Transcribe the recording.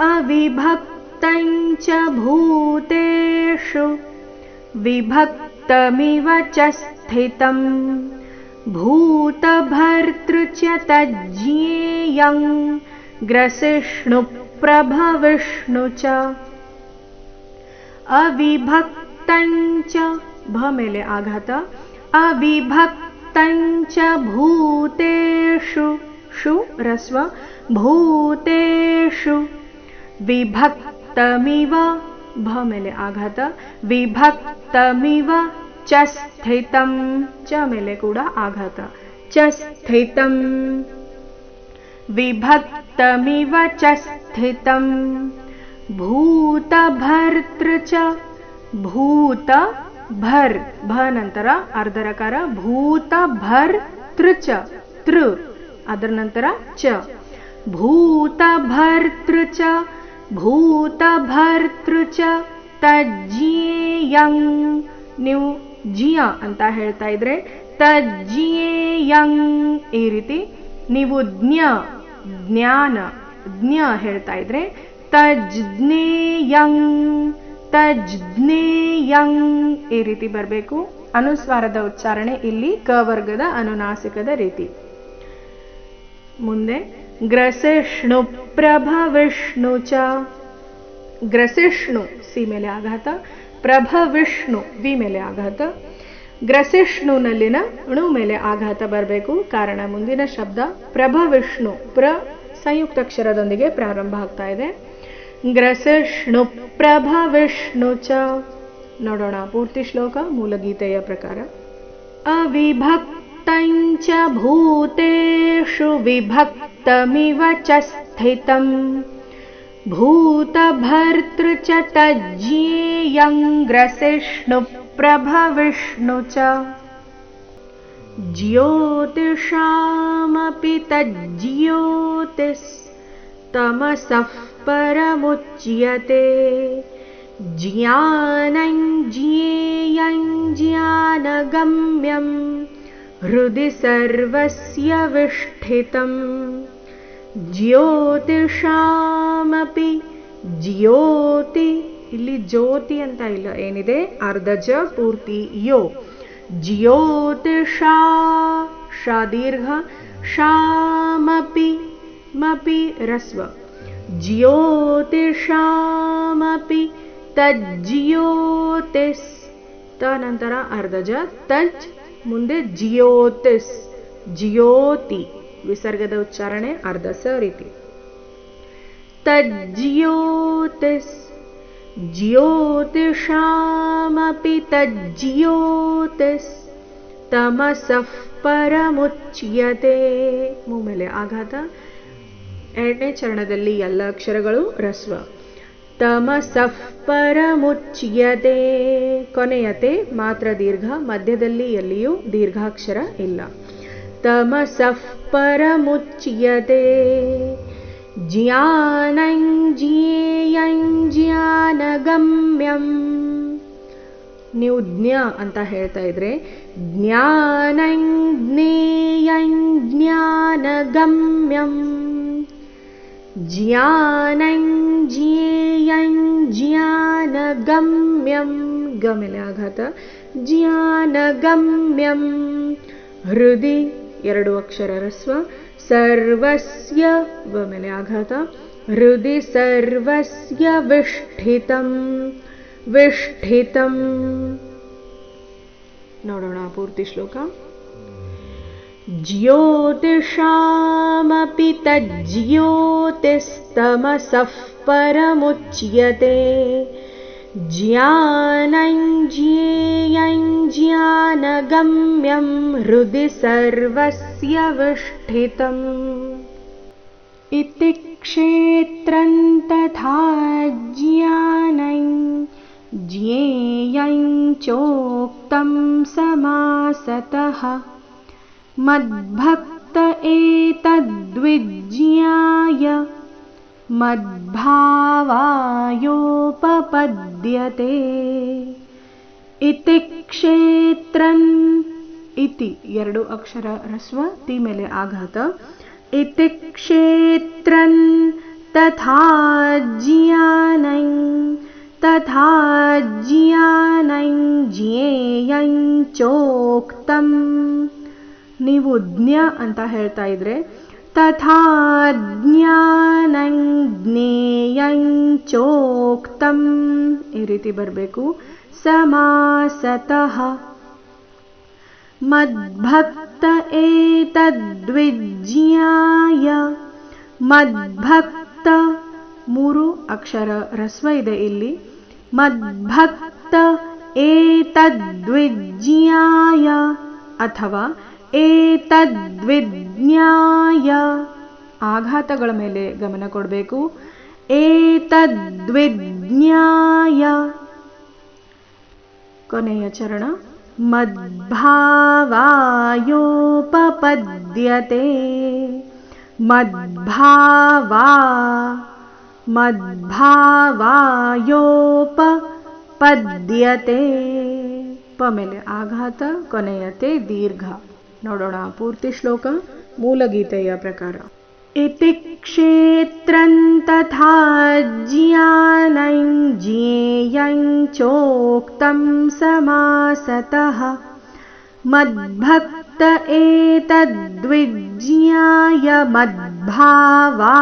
अविभक्तञ्च भूतेषु विभक्तमिव च स्थितम् भूतभर्तृ च तज्ज्ञेयं ग्रसिष्णुप्रभविष्णु च अविभक्तञ्च भमेले आघात। अविभक्तञ्च भूतेषु षु रस्व। भूतेषु विभक्तमिव, भ मेले आघात, विभक्तमिव च स्थितं च मेले कूड आघात च स्थितम् विभक्तमिव च भूत भर्तृ च भूत भर भनंतर अर्धरकार भूत भर तृच तृ अदर नर ಚ ಭೂತ ಭರ್ತೃ ಚ ಭೂತಭರ್ತೃ ಚ ತಜ್ಜೀಯಂ ನೀವು ಜಿಯ ಅಂತ ಹೇಳ್ತಾ ಇದ್ರೆ ತಜ್ಜಿಯೇಯಂ ಈ ರೀತಿ. ನೀವು ಜ್ಞ, ಜ್ಞಾನ, ಜ್ಞ ಹೇಳ್ತಾ ಇದ್ರೆ ತಜ್ಜ್ಞೇಯಂ ತಜ್ಜ್ಞೇಯಂ ಈ ರೀತಿ ಬರಬೇಕು. ಅನುಸ್ವಾರದ ಉಚ್ಚಾರಣೆ ಇಲ್ಲಿ ಕ ವರ್ಗದ ಅನುನಾಸಿಕದ ರೀತಿ. ಮುಂದೆ ಗ್ರಸಿಷ್ಣು ಪ್ರಭವಿಷ್ಣು ಚ ಗ್ರಸಿಷ್ಣು ಸಿ ಮೇಲೆ ಆಘಾತ ಪ್ರಭವಿಷ್ಣು ವಿ ಮೇಲೆ ಆಘಾತ ಗ್ರಸಿಷ್ಣುನಲ್ಲಿನ ಣು ಮೇಲೆ ಆಘಾತ ಬರಬೇಕು ಕಾರಣ ಮುಂದಿನ ಶಬ್ದ ಪ್ರಭವಿಷ್ಣು ಪ್ರ ಸಂಯುಕ್ತಾಕ್ಷರದೊಂದಿಗೆ ಪ್ರಾರಂಭ ಆಗ್ತಾ ಇದೆ ಗ್ರಸಿಷ್ಣು ಪ್ರಭವಿಷ್ಣು ಚ ನೋಡೋಣ ಪೂರ್ತಿ ಶ್ಲೋಕ ಮೂಲಗೀತೆಯ ಪ್ರಕಾರ च भूतेषु विभक्तमिव च स्थितम्। भूतभर्तृ च तज्ज्ञेयं ग्रसिष्णुप्रभविष्णु च। ज्योतिषामपि तज्ज्योतिस्तमसः परमुच्यते। ज्ञानं ज्ञेयं ज्ञानगम्यम् हृदि सर्वस्य विष्ठितम् ಜ್ಯೋತಿಷಾಮಪಿ ಜ್ಯೋತಿ ಇಲ್ಲಿ ಜ್ಯೋತಿ ಅಂತ ಇಲ್ಲ ಏನಿದೆ ಅರ್ಧ ಜ ಪೂರ್ತಿ ಯೋ ಜ್ಯೋತಿಷಾ ಶಾ ದೀರ್ಘ ಶಾಮಪಿ ಮಪಿ ರಸ್ವ ಜ್ಯೋತಿಷಾಮಪಿ ತಜ್ಜ್ಯೋತಿಸ್ ತ ನಂತರ ಅರ್ಧ ಜ ತಜ್ ಮುಂದೆ ಜಿಯೋತಿಸ್, ಜಿಯೋತಿ, ವಿಸರ್ಗದ ಉಚ್ಚಾರಣೆ ಅರ್ಧ ಸ ರೀತಿ. ತಜ್ಜಿಯೋತಿಸ್, ಜ್ಯೋತಿಷಾಮಪಿ ತಜ್ಜಿಯೋತಿಸ್, ತಮಸಃ ಪರಮುಚ್ಯತೆ. ಮೇಲೆ ಆಘಾತ. ಎರಡನೇ ಚರಣದಲ್ಲಿ ಎಲ್ಲ ಅಕ್ಷರಗಳು ರಸ್ವ. ತಮಸಃ ಪರಮುಚ್ಯತೆ. ಕೊನೆಯತೆ, ಮಾತ್ರ ದೀರ್ಘ, ಮಧ್ಯದಲ್ಲಿ ಎಲ್ಲಿಯೂ ದೀರ್ಘಾಕ್ಷರ ಇಲ್ಲ. ತಮಸಃ ಪರಮುಚ್ಯತೆ. ಜ್ಞಾನಂಜ್ಯೇಯಂ ಜ್ಞಾನಗಮ್ಯಂ ನೀವು ಜ್ಞ ಅಂತ ಹೇಳ್ತಾ ಇದ್ರೆ ಜ್ಞಾನಂ ಜ್ಞೇಯಂ ಜ್ಞಾನಗಮ್ಯಂ ಜ್ಞಾನಂ ಜ್ಞಾನಗಮ್ಯಂ ಗಮೇಲೆ ಆಘಾತ ಜ್ಞಾನಗಮ್ಯಂ ಹೃದಯ ಎರಡು ಅಕ್ಷರ ರಸ್ವ ಸರ್ವಸ್ಯ ವ ಮೇಲೆ ಆಘಾತ ಹೃದಯ ಸರ್ವಸ್ಯ ವಿಷ್ಠಿತಂ ವಿಷ್ಠಿತಂ ನೋಡೋಣ ಪೂರ್ತಿ ಶ್ಲೋಕ ज्योतिषामपि तज्ज्योतिस्तमसः परमुच्यते। ज्ञानं ज्ञेयं ज्ञानगम्यं हृदि सर्वस्य विष्ठितम् इति क्षेत्रं तथा ज्ञानं ज्ञेयं चोक्तं समासतः मद्भक्त एतद्विज्ञाय मद्भावायोपपद्यते इति क्षेत्रन् इति ಎರಡು ಅಕ್ಷರ ರಸ್ವ ತಿ ಮೇಲೆ ಆಘಾತ ಇತಿ ಕ್ಷೇತ್ರನ್ तथा ज्ञानं तथा ज्ञानं ज्ञेयं चोक्तम् ನೀವು ಜ್ಞ ಅಂತ ಹೇಳ್ತಾ ಇದ್ರೆ, ತಥಾ ಚೋಕ್ತಂ ಈ ರೀತಿ ಬರಬೇಕು. ಸಮಾಸತಃ. ಮದ್ಭಕ್ತ ಏತದ್ವಿಜ್ಞಾಯ. ಮದ್ಭಕ್ತ ಮೂರು ಅಕ್ಷರ ರಸ್ವ ಇದೆ ಇಲ್ಲಿ. ಮದ್ಭಕ್ತ ಏತದ್ವಿಜ್ಞಾಯ ಅಥವಾ ಏತದ್ವಿಜ್ಞಾಯ ಆಘಾತಗಳ ಮೇಲೆ ಗಮನ ಕೊಡಬೇಕು ಏತದ್ವಿಜ್ಞಾಯ ಕೊನೆಯ ಚರಣ ಮದ್ಭಾವಾಯೋಪಪದ್ಯತೆ ಮದ್ಭಾವಾ ಮದ್ಭಾವಾಯೋಪಪದ್ಯತೆ ಪ ಮೇಲೆ ಆಘಾತ ಕೊನೆಯತೆ ದೀರ್ಘ ನೋಡೋಣ ಪೂರ್ತಿ ಶ್ಲೋಕ ಮೂಲಗೀತೆಯ ಪ್ರಕಾರ इति क्षेत्रं तथा ज्ञानं ज्ञेयं चोक्तं समासतः मद्भक्त एतद्विज्ञाय मद्भावायोपपद्यते